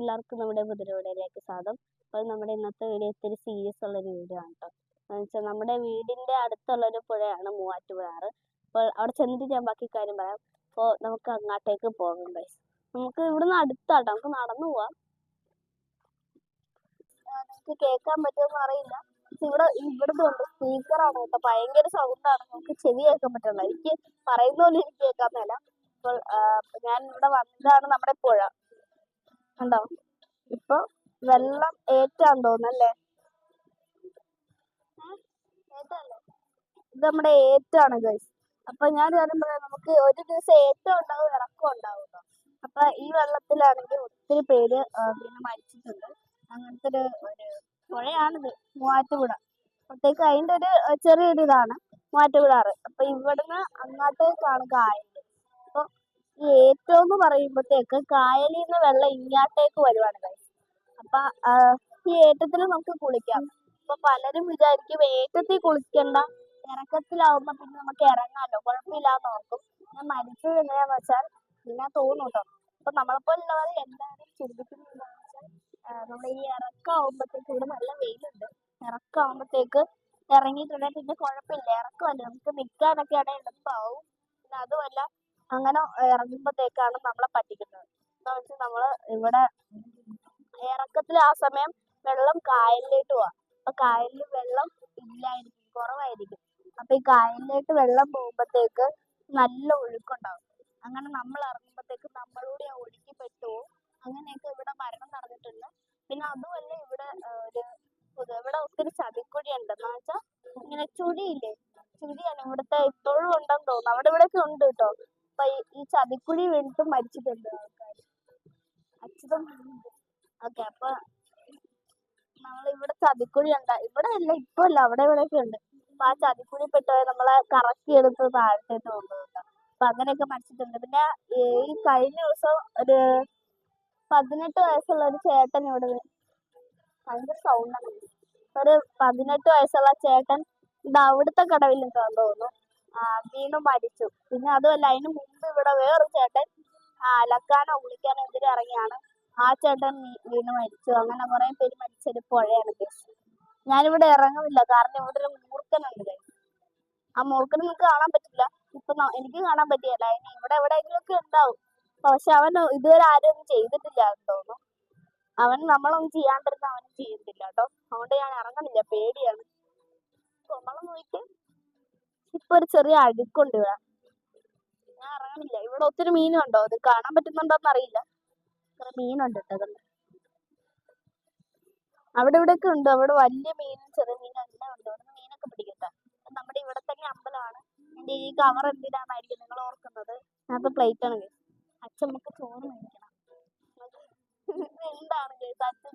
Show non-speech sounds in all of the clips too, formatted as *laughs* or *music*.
എല്ലാവർക്കും നമ്മുടെ പുതിരവിടയിലേക്ക് സ്വാഗതം. അപ്പോൾ നമ്മുടെ ഇന്നത്തെ വീഡിയോ ഇത്തിരി സീരിയസ് ഉള്ളൊരു വീഡിയോ ആണ് കേട്ടോ എന്ന് വെച്ചാൽ നമ്മുടെ വീടിന്റെ അടുത്തുള്ളൊരു പുഴയാണ് മൂവാറ്റുപുഴാറ്. അപ്പോൾ അവിടെ ചെന്നിട്ട് ഞാൻ ബാക്കി കാര്യം പറയാം. അപ്പോൾ നമുക്ക് അങ്ങോട്ടേക്ക് പോകാം ഗൈസ് നമുക്ക് ഇവിടുന്ന് അടുത്താട്ടോ. നമുക്ക് നടന്നു പോവാം. നിങ്ങൾക്ക് കേൾക്കാൻ പറ്റുമെന്ന് അറിയില്ല. ഇവിടെ ഇവിടുന്ന് ഉണ്ട് സ്പീക്കറാണ് കേട്ടോ. ഭയങ്കര സൗണ്ടാണ് നമുക്ക് ചെവി കേൾക്കാൻ പറ്റുള്ളൂ എനിക്ക് പറയുന്ന പോലെ എനിക്ക് കേൾക്കാൻ മേല. അപ്പോൾ ഞാൻ ഇവിടെ വന്നതാണ് നമ്മുടെ പുഴ. കണ്ടോ? ഇപ്പൊ വെള്ളം ഏറ്റാന്ന് തോന്നല്ലേ ഇത് നമ്മുടെ ഏറ്റാണ് ഗൈസ് അപ്പൊ ഞാൻ കാര്യം നമുക്ക് ഒരു ദിവസം ഏറ്റവും ഉണ്ടാവും ഇറക്കം ഉണ്ടാവും ട്ടോ. അപ്പൊ ഈ വെള്ളത്തിലാണെങ്കിൽ ഒത്തിരി പേര് പിന്നെ മരിച്ചിട്ടുണ്ട്. അങ്ങനത്തെ ഒരു ഒരു പുഴയാണിത് മൂവാറ്റുപുഴ. അപ്പോഴത്തേക്ക് അതിന്റെ ഒരു ചെറിയൊരു ഇതാണ് മൂവാറ്റുപുഴ ആറ്. അപ്പൊ ഇവിടുന്ന് അങ്ങോട്ടേക്കാണ് കായൽ. ഈ ഏറ്റവും എന്ന് പറയുമ്പോഴത്തേക്ക് കായലിൽ നിന്ന് വെള്ളം ഇങ്ങോട്ടേക്ക് വരുവാണ് ഗൈസ് അപ്പൊ ഈ ഏറ്റത്തിൽ നമുക്ക് കുളിക്കാം. അപ്പൊ പലരും വിചാരിക്കും ഏറ്റത്തിൽ കുളിക്കണ്ട ഇറക്കത്തിലാവുമ്പോ പിന്നെ നമുക്ക് ഇറങ്ങാമല്ലോ കുഴപ്പമില്ലാന്ന് ഓർക്കും. ഞാൻ മരിച്ചത് എങ്ങനെയാന്ന് വെച്ചാൽ പിന്നെ തോന്നും കേട്ടോ അപ്പൊ നമ്മളെപ്പോലുള്ളവർ എന്തായാലും ചിന്തിക്കുന്നത് എന്താണെന്ന് വെച്ചാൽ നമ്മൾ ഈ ഇറക്കാവുമ്പോഴത്തേക്ക് ഇവിടെ നല്ല വെയിലുണ്ട്. ഇറക്കാവുമ്പോഴത്തേക്ക് ഇറങ്ങിയിട്ടുണ്ടെങ്കിൽ പിന്നെ കുഴപ്പമില്ല. ഇറക്കമല്ലേ നമുക്ക് നിൽക്കാനൊക്കെ ആണെങ്കിൽ എളുപ്പമാവും പിന്നെ അതുമല്ല അങ്ങനെ ഇറങ്ങുമ്പോഴത്തേക്കാണ് നമ്മളെ പറ്റിക്കുന്നത്. എന്താ വെച്ചാൽ നമ്മൾ ഇവിടെ ഇറക്കത്തിൽ ആ സമയം വെള്ളം കായലിലോട്ട് പോവാ. അപ്പൊ കായലിൽ വെള്ളം ഇല്ലായിരിക്കും കുറവായിരിക്കും. അപ്പൊ ഈ കായലിലോട്ട് വെള്ളം പോകുമ്പോഴത്തേക്ക് നല്ല ഒഴുക്കുണ്ടാവും. അങ്ങനെ നമ്മൾ ഇറങ്ങുമ്പോഴത്തേക്ക് നമ്മളൂടെ ആ ഒഴുക്കി പെട്ടുപോകും അങ്ങനെയൊക്കെ ഇവിടെ മരണം നടന്നിട്ടുണ്ട്. പിന്നെ അതുമല്ല ഇവിടെ ഒരു ഇവിടെ ഒത്തിരി ചതിക്കുഴി ഉണ്ട് എന്ന് വെച്ചാൽ ഇങ്ങനെ ചുഴിയില്ലേ? ചുഴിയാണ് ഇവിടുത്തെ ഇപ്പോഴും ഉണ്ടെന്ന് തോന്നുന്നു. അവിടെ ഇവിടെയൊക്കെ ഉണ്ട് കേട്ടോ. അപ്പൊ ഈ ചതിക്കുഴി വീണിട്ട് മരിച്ചിട്ടുണ്ട്. ആൾക്കാർ ഓക്കെ അപ്പൊ നമ്മൾ ഇവിടെ ചതിക്കുഴി ഉണ്ട് ഇവിടെ അല്ല ഇപ്പൊ അല്ല അവിടെ ഇവിടെയൊക്കെ ഉണ്ട്. അപ്പൊ ആ ചതിക്കുഴി പെട്ടവരെ നമ്മളെ കറക്കി എടുത്ത് താഴത്തേക്ക് കൊണ്ടുപോകും അപ്പൊ അങ്ങനെയൊക്കെ മരിച്ചിട്ടുണ്ട്. പിന്നെ ഈ കഴിഞ്ഞ ദിവസം ഒരു പതിനെട്ട് വയസ്സുള്ള ഒരു ചേട്ടൻ ഇവിടെ ഭയങ്കര സൗണ്ടാണ് ഒരു പതിനെട്ട് വയസ്സുള്ള ചേട്ടൻ ഇത് അവിടുത്തെ കടവിൽ തോന്നുന്നു. വീണു മരിച്ചു. പിന്നെ അതുമല്ല അതിന് മുമ്പ് ഇവിടെ വേറൊരു ചേട്ടൻ അലക്കാനോ കുളിക്കാനോ എന്തിനും ഇറങ്ങിയാണ്. ആ ചേട്ടൻ വീണു മരിച്ചു. അങ്ങനെ കുറെ പേര് മരിച്ചൊരു പുഴയാണ് ഞാനിവിടെ ഇറങ്ങുന്നില്ല. കാരണം ഇവിടെ ഒരു മൂർഖനുണ്ട് ആ മൂർഖനെ നിങ്ങൾക്ക് കാണാൻ പറ്റില്ല. ഇപ്പൊ എനിക്ക് കാണാൻ പറ്റിയല്ല. ഇനി ഇവിടെ എവിടെയെങ്കിലും ഒക്കെ ഉണ്ടാവും. പക്ഷെ അവൻ ഇതുവരെ ആരും ഒന്നും ചെയ്തിട്ടില്ല എന്ന് തോന്നുന്നു. അവൻ നമ്മളൊന്നും ചെയ്യാണ്ടിരുന്ന അവൻ ചെയ്യത്തില്ല കേട്ടോ. അതുകൊണ്ട് ഞാൻ ഇറങ്ങുന്നില്ല. പേടിയാണ്. നമ്മളെ നോക്കി ഇപ്പൊ ഒരു ചെറിയ അഴുക്കുണ്ട് ഇവിടെ. ഞാൻ ഇറങ്ങണില്ല ഇവിടെ ഒത്തിരി മീനുണ്ടോ? അത് കാണാൻ പറ്റുന്നുണ്ടോന്ന് അറിയില്ല കുറെ മീനുണ്ട് കേട്ടോ അവിടെ ഇവിടെയൊക്കെ ഉണ്ട്. അവിടെ വലിയ മീനും ചെറിയ മീനും എല്ലാം ഉണ്ട്. ഇവിടെ മീനൊക്കെ പിടിക്കട്ടെ നമ്മുടെ ഇവിടെ തന്നെ അമ്പലമാണ്. എന്റെ ഈ കവർ എന്തിനാന്നായിരിക്കും നിങ്ങൾ ഓർക്കുന്നത്? അതിനകത്ത് പ്ലേറ്റ് ആണ് അച്ഛൻ നമുക്ക് ചോറ് മേടിക്കണം. എന്താണ് അച്ഛൻ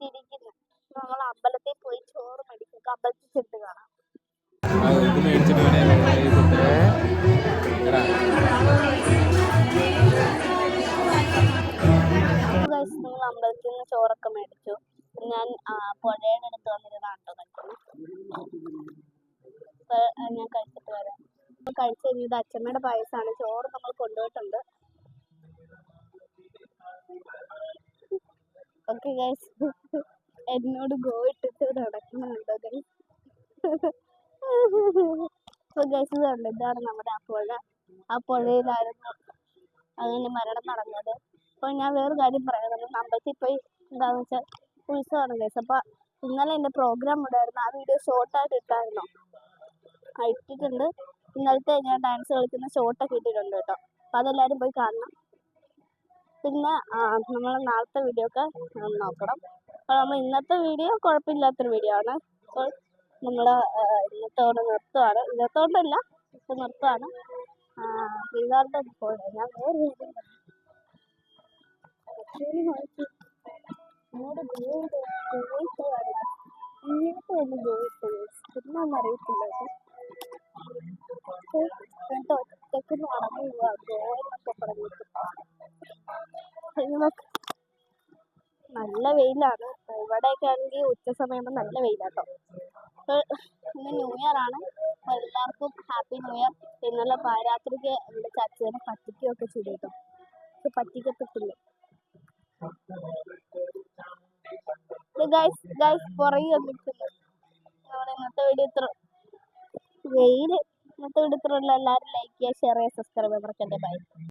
തിരിക്കുന്നത് നമ്മൾ അമ്പലത്തിൽ പോയി ചോറ് മേടിക്കും. അമ്പലത്തിൽ ചെന്ന് കാണാം. മേടിച്ചിട്ട് അമ്പലത്തിൽ നിന്ന് ചോറൊക്കെ മേടിച്ചു. ഞാൻ പുഴയുടെ അടുത്ത് വന്നിരുന്നാണ് കേട്ടോ കഴിച്ചത് ഞാൻ കഴിച്ചിട്ട് വരാം. കഴിച്ചു കഴിഞ്ഞത് അച്ഛമ്മയുടെ പായസമാണ്. ചോറ് നമ്മൾ കൊണ്ടുപോയിട്ടുണ്ട്. ഓക്കെ ഗൈസ് *laughs* എന്നോട് ഗോ ഇട്ടിട്ട് നടക്കുന്നുണ്ടോ ഗൈസ് *laughs* *laughs* അപ്പോൾ ഗൈസ് ഇതാണ് നമ്മുടെ ആ പുഴ ആ പുഴയിലായിരുന്നു അങ്ങനെ മരണം നടന്നത്. അപ്പോൾ ഞാൻ വേറെ കാര്യം പറയാം. നമ്മൾ പോയി എന്താണെന്ന് വെച്ചാൽ ഉത്സവമാണ് ഗൈസ് അപ്പോൾ ഇന്നലെ എന്റെ പ്രോഗ്രാം ഉണ്ടായിരുന്നു. ആ വീഡിയോ ഷോർട്ടായിട്ട് ഇട്ടായിരുന്നു. ഇട്ടിട്ടുണ്ട്. ഇന്നലത്തെ ഞാൻ ഡാൻസ് കളിക്കുന്ന ഷോർട്ടൊക്കെ ഇട്ടിട്ടുണ്ട് കേട്ടോ. അപ്പൊ അതെല്ലാരും പോയി കാണണം. പിന്നെ നമ്മൾ നാളത്തെ വീഡിയോ ഒക്കെ നോക്കണം. അപ്പോൾ നമ്മൾ ഇന്നത്തെ വീഡിയോ കുഴപ്പമില്ലാത്തൊരു വീഡിയോ ആണ്. അപ്പോൾ നമ്മൾ ഇന്നത്തോടെ നിർത്തുവാണ്. ഇന്നത്തോണ്ടല്ല ഇപ്പം നിർത്തുവാണ്. ശ്രീകാരുടെ പോലെ ഞാൻ വേറെ നമുക്ക് നല്ല വെയിലാണ്. ഇവിടെയൊക്കെ ആണെങ്കിൽ ഉച്ച സമയമാകുമ്പോൾ നല്ല വെയിലാട്ടോ. ഇന്ന് ന്യൂ ഇയർ ആണ്. അപ്പോൾ എല്ലാവർക്കും ഹാപ്പി ന്യൂ ഇയർ. ഇന്നലെ പാരാത്രിക്ക് ഇവിടെ ചച്ചേനെ പറ്റിക്കുകയൊക്കെ ചെയ്തു കേട്ടോ പറ്റിക്കപ്പെട്ടില്ലേ ഇന്നത്തെ വീഡിയോ ഇത്ര വെയിൽ ഇന്നത്തെ വീഡിയോ ഇത്ര എല്ലാവരും ലൈക്ക് ചെയ്യുക ഷെയർ ചെയ്യുക സബ്സ്ക്രൈബ് മറക്കല്ലേ ബൈ